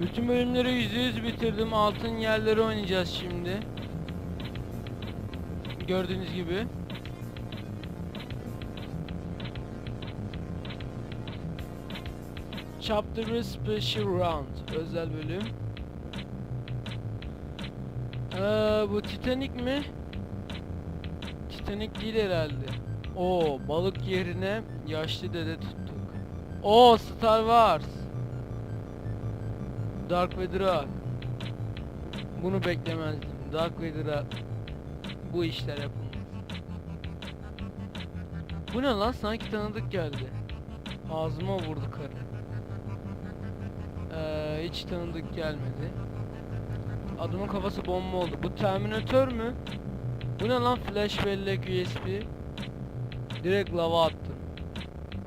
Bütün bölümleri %100 bitirdim. Altın yerleri oynayacağız şimdi. Gördüğünüz gibi. Chapter 1 Special Round özel bölüm. Ee, bu Titanic mi? Titanic değil herhalde. O balık yerine yaşlı dede tuttuk. O Star Wars. Dark Vader'a. Bunu beklemezdim. Dark Vader'a bu işler yapılmaz. Bu ne lan sanki tanıdık geldi. Ağzıma vurdu karı. Ee, hiç tanıdık gelmedi. Adamın kafası bomba oldu. Bu Terminator mü? Bu ne lan flash bellek USB? Direkt lava attım.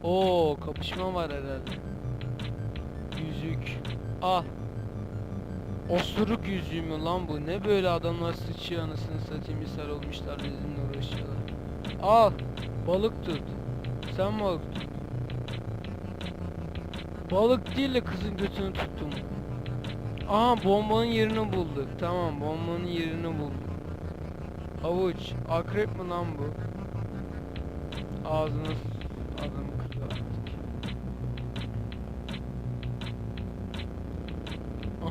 Oo kapışma var herhalde. Yüzük. Al. Osuruk yüzüğü mü lan bu? Ne böyle adamlar sıçıyor anasını satayım misal olmuşlar bizimle uğraşıyorlar. Al. Balık tut. Sen balık tut. Balık değil de kızın götünü tuttum. Aha bombanın yerini bulduk. Tamam bombanın yerini bulduk. Havuç. Akrep mi lan bu? Ağzını adamı kırdı artık.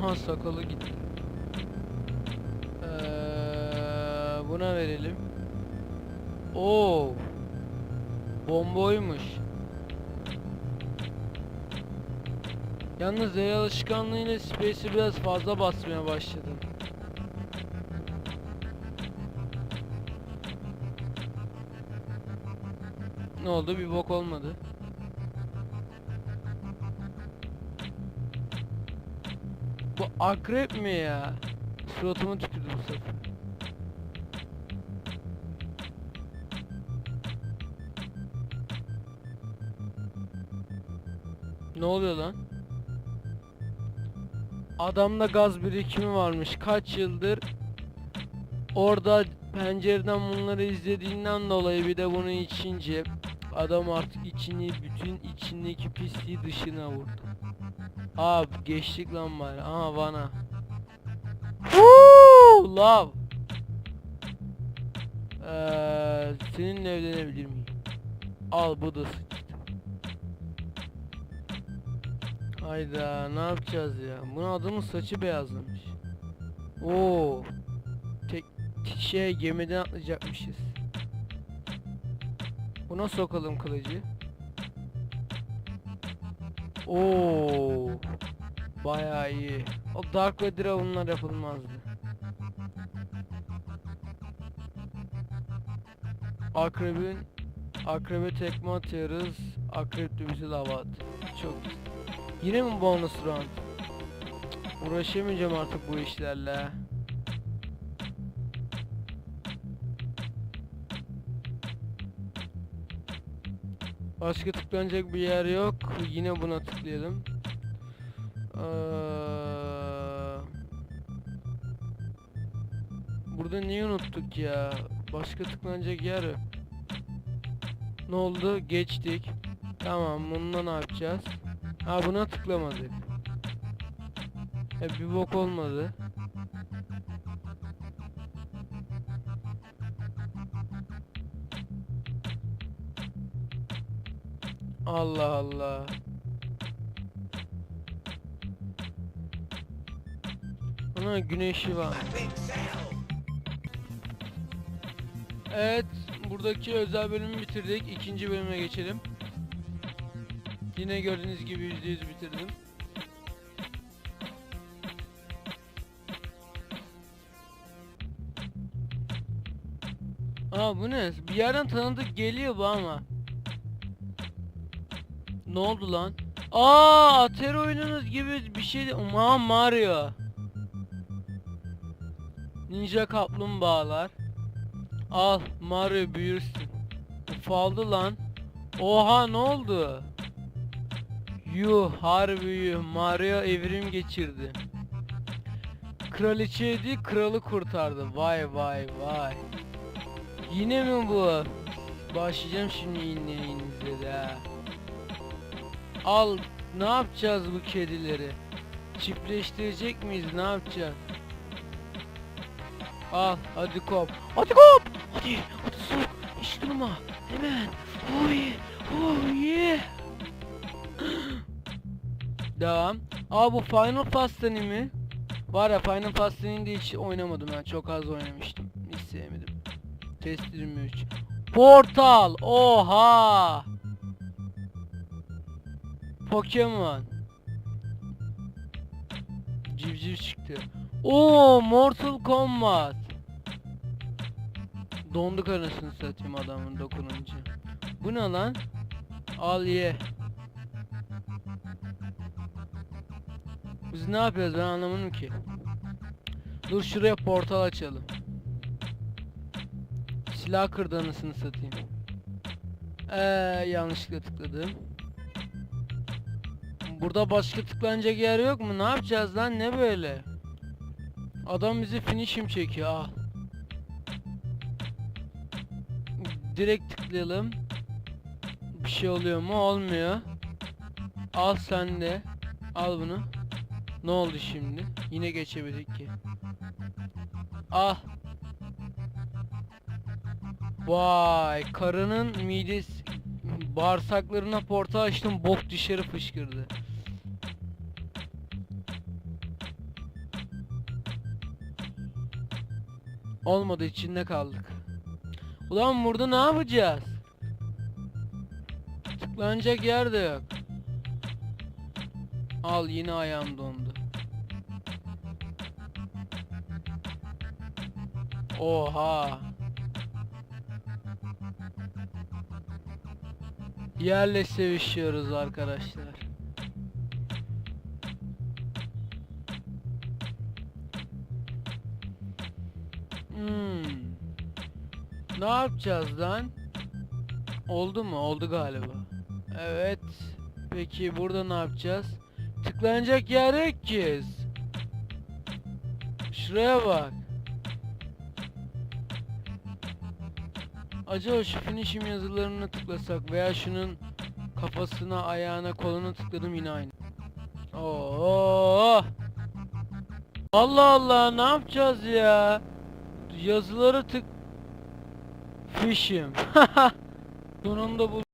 Aha sakalı gitti. Ee, buna verelim. Oo. Bomboymuş. Yalnız el alışkanlığıyla space'i biraz fazla basmaya başladım. Ne oldu? Bir bok olmadı. Bu akrep mi ya? Suratıma tükürdü bu sefer. Ne oluyor lan? Adamda gaz birikimi varmış. Kaç yıldır orada pencereden bunları izlediğinden dolayı bir de bunu içince adam artık içini bütün içindeki pisliği dışına vurdu. Abi geçtik lan bari. Aha bana. Woo! Love. Ee, seninle evlenebilir miyim? Al bu da sıçtı. Hayda ne yapacağız ya? Bunun adamın saçı beyazlamış. Oo. Tek şey gemiden atlayacakmışız. Buna sokalım kılıcı. Oo. Bayağı iyi. O Dark Vader'a bunlar yapılmazdı. Akrebin Akrebe tekme atıyoruz. Akrep de bizi lava at. Çok. Yine mi bonus round? Uğraşamayacağım artık bu işlerle. Başka tıklanacak bir yer yok. Yine buna tıklayalım. Ee, Burada neyi unuttuk ya? Başka tıklanacak yer yok. Ne oldu? Geçtik. Tamam, bununla ne yapacağız? Ha buna tıklamadık. E bir bok olmadı. Allah Allah. Ana güneşi var. Evet, buradaki özel bölümü bitirdik. İkinci bölüme geçelim. Yine gördüğünüz gibi %100 bitirdim. Aa bu ne? Bir yerden tanıdık geliyor bu ama. Ne oldu lan? Aa Atari oyununuz gibi bir şey. Aa Mario. Ninja kaplumbağalar. Al Mario büyürsün. Ufaldı lan. Oha ne oldu? Yuh harbi yuh Mario evrim geçirdi. Kraliçeydi kralı kurtardı. Vay vay vay. Yine mi bu? Başlayacağım şimdi inleyinize de. Al ne yapacağız bu kedileri? Çiftleştirecek miyiz? Ne yapacağız? Al hadi kop. Hadi kop. Hadi. Hadi sok. Hiç durma. Hemen. Oh yeah. Devam. Aa bu Final Fast'ın mi? Var ya Final Fast'ın de hiç oynamadım ben. Çok az oynamıştım. Hiç sevmedim. Test 23. Portal. Oha. Pokemon. Civciv çıktı. Oo Mortal Kombat. Donduk anasını satayım adamın dokununca. Bu ne lan? Al ye. Biz ne yapıyoruz ben anlamadım ki. Dur şuraya portal açalım. Silah kırdı anasını satayım. Eee yanlışlıkla tıkladım. Burada başka tıklanacak yer yok mu? Ne yapacağız lan? Ne böyle? Adam bizi finishim çekiyor. Al. Direkt tıklayalım. Bir şey oluyor mu? Olmuyor. Al sen de. Al bunu. Ne oldu şimdi? Yine geçemedik ki. Al. Vay, karının midesi bağırsaklarına porta açtım, bok dışarı fışkırdı. Olmadı içinde kaldık. Ulan burada ne yapacağız? Tıklanacak yer de yok. Al yine ayağım dondu. Oha. Yerle sevişiyoruz arkadaşlar. Hmm. Ne yapacağız lan? Oldu mu? Oldu galiba. Evet. Peki burada ne yapacağız? Tıklanacak yer yok ki. Şuraya bak. Acaba şu finishim yazılarını tıklasak veya şunun kafasına, ayağına, koluna tıkladım yine aynı. Oo! Allah Allah ne yapacağız ya? Yazıları tık Fishim. Sonunda bu